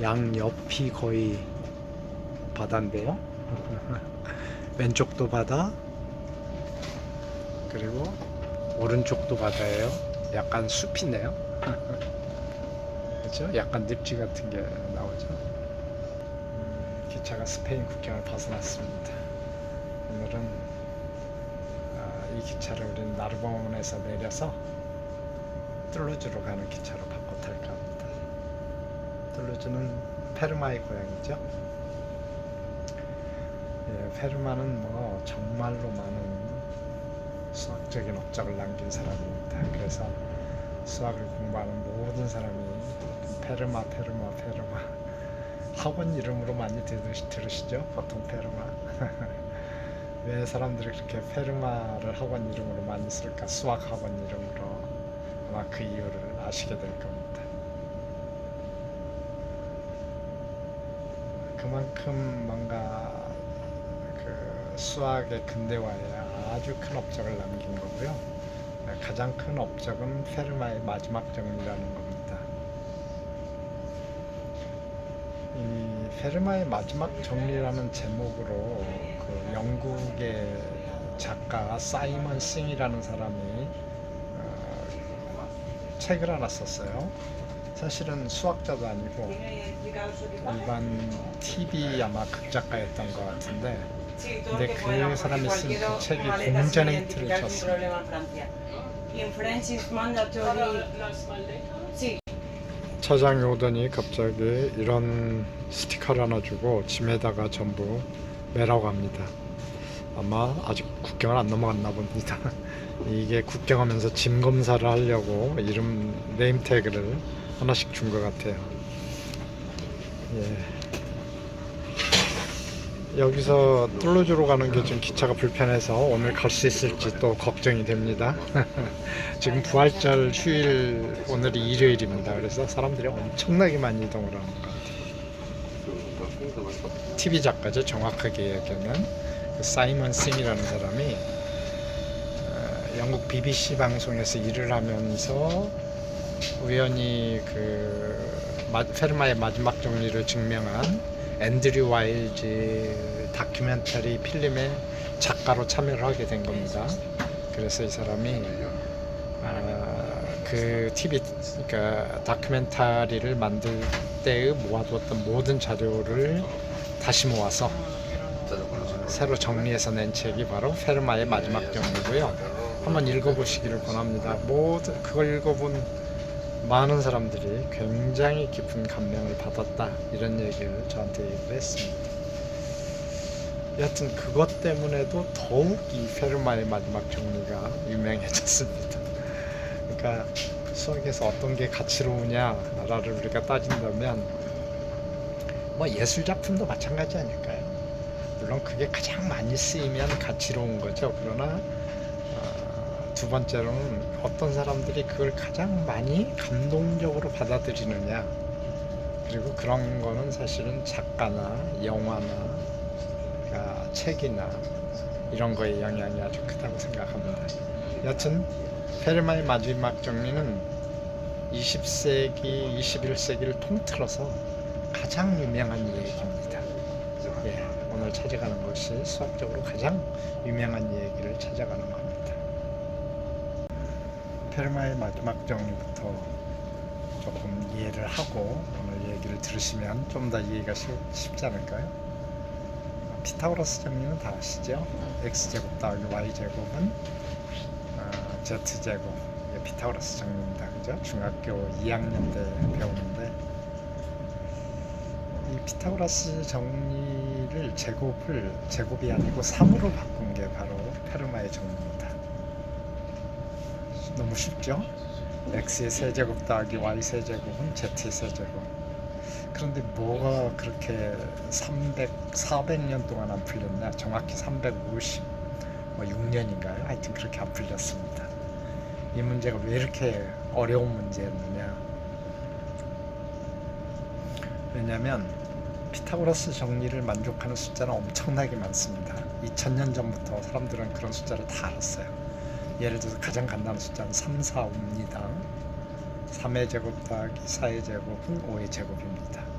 양 옆이 거의 바다인데요. 왼쪽도 바다, 그리고 오른쪽도 바다예요. 약간 숲이네요. 그렇죠? 약간 늪지 같은 게 나오죠. 음, 기차가 스페인 국경을 벗어났습니다. 오늘은 아, 이 기차를 우리는 나르봉에서 내려서 툴루즈로 가는 기차로. 툴루즈는 페르마의 고향이죠. 예, 페르마는 뭐 정말로 많은 수학적인 업적을 남긴 사람입니다. 그래서 수학을 공부하는 모든 사람이 페르마, 페르마, 페르마 학원 이름으로 많이 들으시, 들으시죠? 보통 페르마. 왜 사람들이 그렇게 페르마를 학원 이름으로 많이 쓸까? 수학 학원 이름으로 아마 그 이유를 아시게 될 겁니다. 그만큼 뭔가 그 수학의 근대화에 아주 큰 업적을 남긴 거고요. 가장 큰 업적은 페르마의 마지막 정리라는 겁니다. 이 페르마의 마지막 정리라는 제목으로 그 영국의 작가 사이먼 싱이라는 사람이 어, 책을 하나 썼어요. 사실은 수학자도 아니고 일반 TV 아마 극작가였던 것 같은데 근데 그 사람이 쓴 그 책이 공전의 틀을 쳤습니다. 차장이 오더니 갑자기 이런 스티커를 하나 주고 짐에다가 전부 매라고 합니다. 아마 아직 국경을 안 넘어갔나 봅니다. 이게 국경하면서 짐 검사를 하려고 이름 네임 태그를 하나씩 준 것 같아요. 예. 여기서 뚫루즈로 가는 게 좀 기차가 불편해서 오늘 갈 수 있을지 또 걱정이 됩니다. 지금 부활절 휴일 오늘이 일요일입니다. 그래서 사람들이 엄청나게 많이 이동을 하는 것 같아요. TV 작가죠. 정확하게 얘기하면 그 사이먼 싱이라는 사람이 어, 영국 BBC 방송에서 일을 하면서 우연히 그 마- 페르마의 마지막 정리를 증명한 앤드류 와일즈 다큐멘터리 필름의 작가로 참여를 하게 된 겁니다. 그래서 이 사람이 아, 그 TV 그러니까 다큐멘터리를 만들 때의 모아두었던 모든 자료를 다시 모아서 어, 새로 정리해서 낸 책이 바로 페르마의 마지막 정리고요. 한번 읽어보시기를 권합니다. 모든 그걸 읽어본 많은 사람들이 굉장히 깊은 감명을 받았다 이런 얘기를 저한테 얘기를 했습니다. 여하튼 그것 때문에도 더욱 이 페르마의 마지막 정리가 유명해졌습니다. 그러니까 수학에서 어떤 게 가치로우냐를 우리가 따진다면 뭐 예술 작품도 마찬가지 아닐까요? 물론 그게 가장 많이 쓰이면 가치로운 거죠. 그러나 어, 두 번째로는 어떤 사람들이 그걸 가장 많이 감동적으로 받아들이느냐 그리고 그런 거는 사실은 작가나 영화나 그러니까 책이나 이런 거에 영향이 아주 크다고 생각합니다. 여튼 페르마의 마지막 정리는 20세기, 21세기를 통틀어서 가장 유명한 얘기입니다. 예, 오늘 찾아가는 것이 수학적으로 가장 유명한 얘기를 찾아가는 겁니다. 페르마의 마지막 정리부터 조금 이해를 하고 오늘 얘기를 들으시면 좀 더 이해가 쉽, 쉽지 않을까요? 피타고라스 정리는 다 아시죠? x제곱 더하기 y제곱은 어, z제곱 이게 피타고라스 정리입니다. 그죠? 중학교 2학년 때 배우는데 이 피타고라스 정리를 제곱을 제곱이 아니고 3으로 바꾼 게 바로 페르마의 정리입니다. 너무 쉽죠? x의 세제곱 더하기 y 세제곱은 z의 세제곱. 그런데 뭐가 그렇게 300, 400년 동안 안 풀렸냐? 정확히 350, 뭐 6년인가요? 하여튼 그렇게 안 풀렸습니다. 이 문제가 왜 이렇게 어려운 문제였느냐? 왜냐하면 피타고라스 정리를 만족하는 숫자는 엄청나게 많습니다. 2000년 전부터 사람들은 그런 숫자를 다 알았어요. 예를 들어서 가장 간단한 숫자는 3, 4, 5입니다. 3의 제곱 더하기 4의 제곱은 5의 제곱입니다.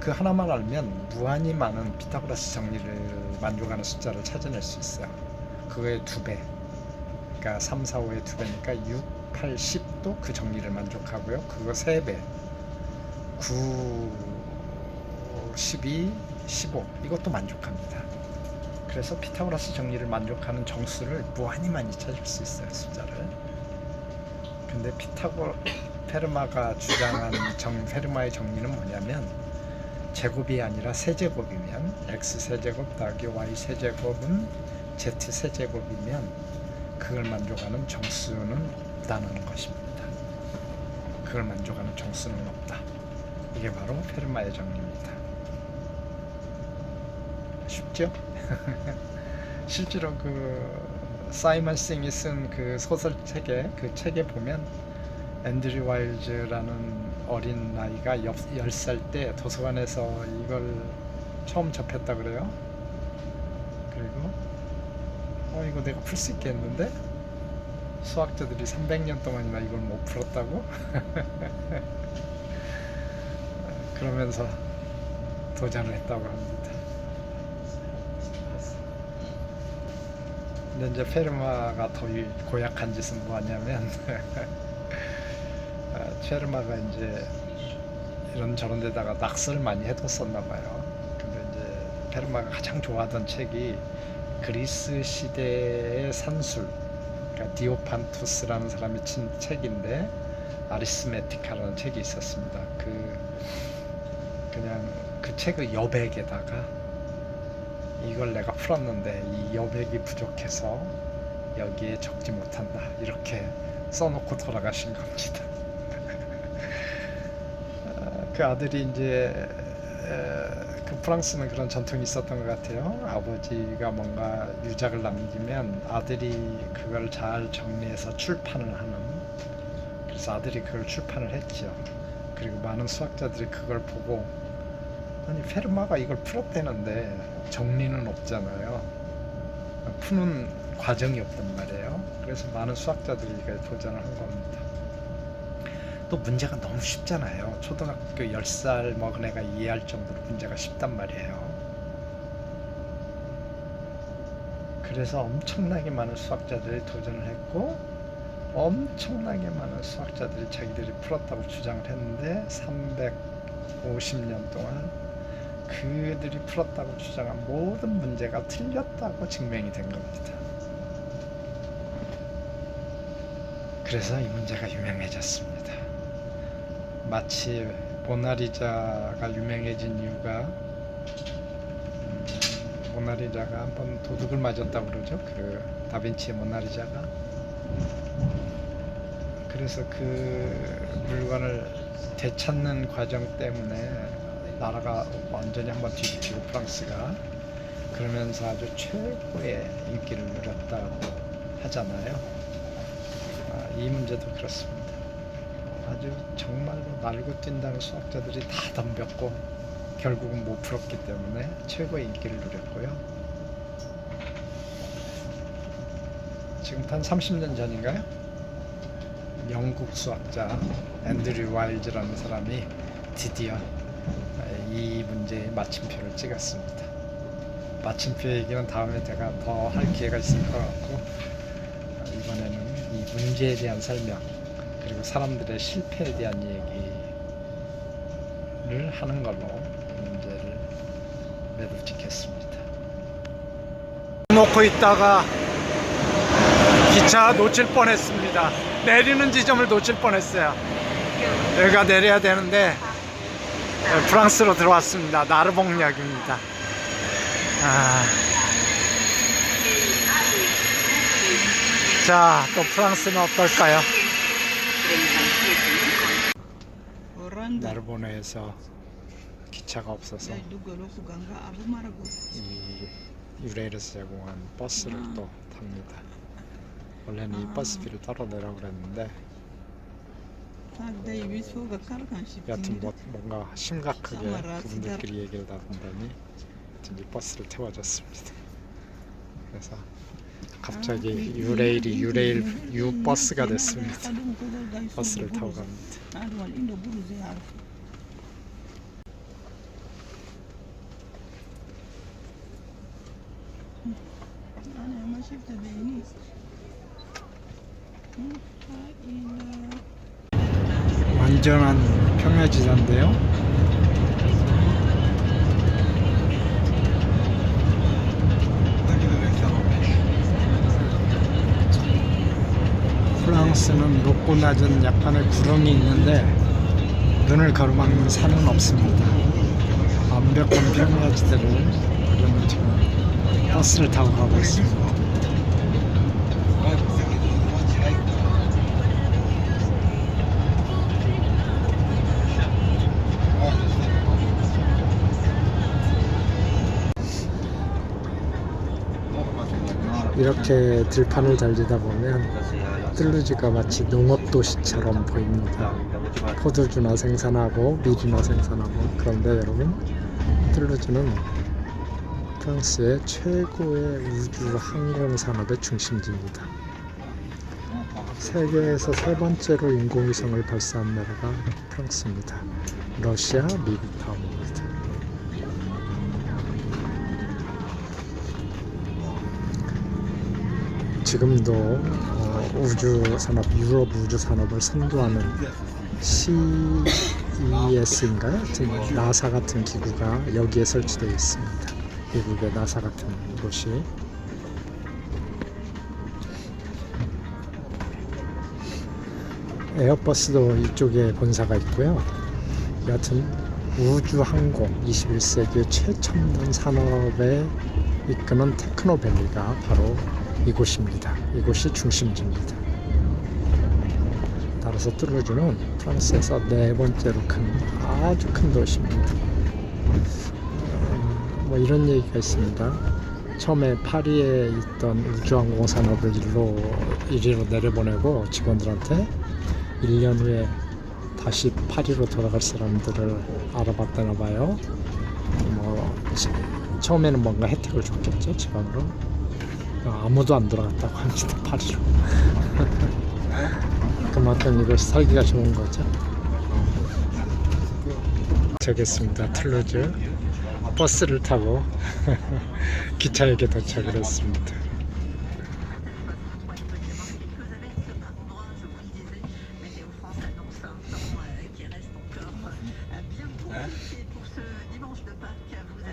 그 하나만 알면 무한히 많은 피타고라스 정리를 만족하는 숫자를 찾아낼 수 있어요. 그거의 두 배. 그러니까 3, 4, 5의 두 배니까 6, 8, 10도 그 정리를 만족하고요. 그거 세 배. 9, 12, 15 이것도 만족합니다. 그래서 피타고라스 정리를 만족하는 정수를 무한히 많이 찾을 수 있어요. 숫자를. 근데 피타고 페르마가 주장한 정 페르마의 정리는 뭐냐면 제곱이 아니라 세제곱이면 x 세제곱 더하기 y 세제곱은 z 세제곱이면 그걸 만족하는 정수는 없다는 것입니다. 그걸 만족하는 정수는 없다. 이게 바로 페르마의 정리입니다. 쉽죠? 실제로 그 사이먼 싱이 쓴 그 소설 책에 그 책에 보면 앤드류 와일즈라는 어린 나이가 10살 때 도서관에서 이걸 처음 접했다 그래요. 그리고 어 이거 내가 풀 수 있겠는데? 수학자들이 300년 동안이나 이걸 못 풀었다고? 그러면서 도전을 했다고 합니다. 근데 이제 페르마가 더 이- 고약한 짓은 뭐하냐면 아, 페르마가 이제 이런 저런 데다가 낙서를 많이 해뒀었나 봐요. 근데 이제 페르마가 가장 좋아하던 책이 그리스 시대의 산술, 그러니까 디오판투스라는 사람이 친 책인데 아리스메티카라는 책이 있었습니다. 그 그냥 그 책의 여백에다가 이걸 내가 풀었는데 이 여백이 부족해서 여기에 적지 못한다 이렇게 써놓고 돌아가신 겁니다. 아, 그 아들이 이제 에, 그 프랑스는 그런 전통이 있었던 것 같아요. 아버지가 뭔가 유작을 남기면 아들이 그걸 잘 정리해서 출판을 하는. 그래서 아들이 그걸 출판을 했죠. 그리고 많은 수학자들이 그걸 보고 아니 페르마가 이걸 풀었대는데 정리는 없잖아요. 푸는 과정이 없단 말이에요. 그래서 많은 수학자들이 이거 도전을 한 겁니다. 또 문제가 너무 쉽잖아요. 초등학교 10살 먹은 애가 이해할 정도로 문제가 쉽단 말이에요. 그래서 엄청나게 많은 수학자들이 도전을 했고 엄청나게 많은 수학자들이 자기들이 풀었다고 주장을 했는데 350년 동안 그들이 풀었다고 주장한 모든 문제가 틀렸다고 증명이 된 겁니다. 그래서 이 문제가 유명해졌습니다. 마치 모나리자가 유명해진 이유가 음, 모나리자가 한번 도둑을 맞았다고 그러죠. 그 다빈치의 모나리자가 그래서 그 물건을 되찾는 과정 때문에 나라가 완전히 한번 뒤집히고 프랑스가 그러면서 아주 최고의 인기를 누렸다고 하잖아요. 아, 이 문제도 그렇습니다. 아주 정말로 날고 뛴다는 수학자들이 다 덤볐고 결국은 못 풀었기 때문에 최고의 인기를 누렸고요. 지금 한 30년 전인가요? 영국 수학자 앤드류 와일즈라는 사람이 드디어 이 문제에 마침표를 찍었습니다. 마침표 얘기는 다음에 제가 더 할 기회가 있을 것 같고 이번에는 이 문제에 대한 설명 그리고 사람들의 실패에 대한 얘기를 하는 걸로 문제를 매듭 짓겠습니다. 놓고 있다가 기차 놓칠 뻔했습니다. 내리는 지점을 놓칠 뻔했어요. 여기가 내려야 되는데 네, 프랑스로 들어왔습니다. 나르봉역입니다. 아. 자, 또 프랑스는 어떨까요? 나르보네에서 기차가 없어서. 이 유레일에서 제공한 버스를 또 탑니다. 원래는 이 버스비를 따로 내라고 그랬는데 여하튼 뭐, 뭔가 심각하게 그분들끼리 얘기를 나눈다니 이제 버스를 태워줬습니다. 그래서 갑자기 유레일이 유레일 유버스가 됐습니다. 버스를 타고 갑니다. أنا ما شفت بعيني 완전한 평야지대인데요. 프랑스는 높고 낮은 약간의 구름이 있는데 눈을 가로막는 산은 없습니다. 완벽한 평야지대를 우리는 지금 버스를 타고 가고 있습니다. 이렇게 들판을 달리다 보면 뜰루지가 마치 농업도시처럼 보입니다. 포도주나 생산하고 밀이나 생산하고 그런데 여러분 뜰루지는 프랑스의 최고의 우주 항공 산업의 중심지입니다. 세계에서 세 번째로 인공위성을 발사한 나라가 프랑스입니다. 러시아, 미국 다음 지금도 어, 우주 산업, 유럽 우주 산업을 선도하는 CES인가요? 하여튼 나사 같은 기구가 여기에 설치되어 있습니다. 미국의 나사 같은 곳이. 에어버스도 이쪽에 본사가 있고요. 여하튼 우주 항공 21세기 최첨단 산업에 이끄는 테크노밸리가 바로 이곳입니다. 이곳이 중심지입니다. 따라서 뚜르주는 프랑스에서 네 번째로 큰 아주 큰 도시입니다. 어, 뭐 이런 얘기가 있습니다. 처음에 파리에 있던 우주항공 산업을 일로 이리로 내려보내고 직원들한테 1년 후에 다시 파리로 돌아갈 사람들을 알아봤다나 봐요. 뭐 치- 처음에는 뭔가 혜택을 줬겠죠 직원으로. 어, 아무도 안 돌아갔다고 합니다 파리로. 그만큼 이곳 살기가 좋은 거죠. 도착했습니다. 툴루즈 버스를 타고 기차역에 도착을 했습니다.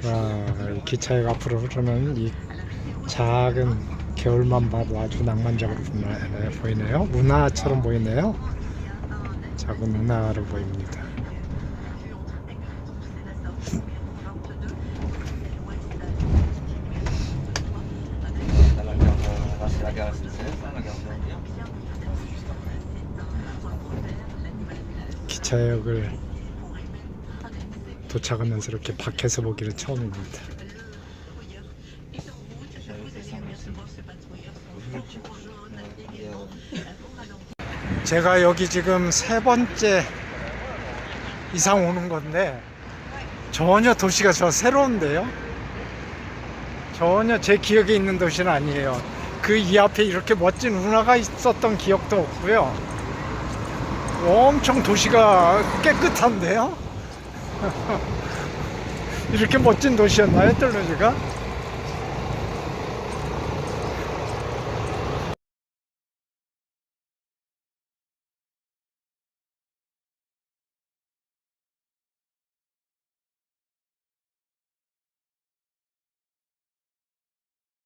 와, 이 기차역 앞으로 흐르는 이 작은 겨울만 봐도 아주 낭만적으로 보이네- 보이네요. 운하처럼 보이네요. 작은 운하로 보입니다. 기차역을 도착하면서 이렇게 밖에서 보기는 처음입니다. 제가 여기 지금 세 번째 이상 오는 건데 전혀 도시가 저 새로운데요. 전혀 제 기억에 있는 도시는 아니에요. 그 이 앞에 이렇게 멋진 운하가 있었던 기억도 없고요. 엄청 도시가 깨끗한데요. 이렇게 멋진 도시였나요, 뜰루지가?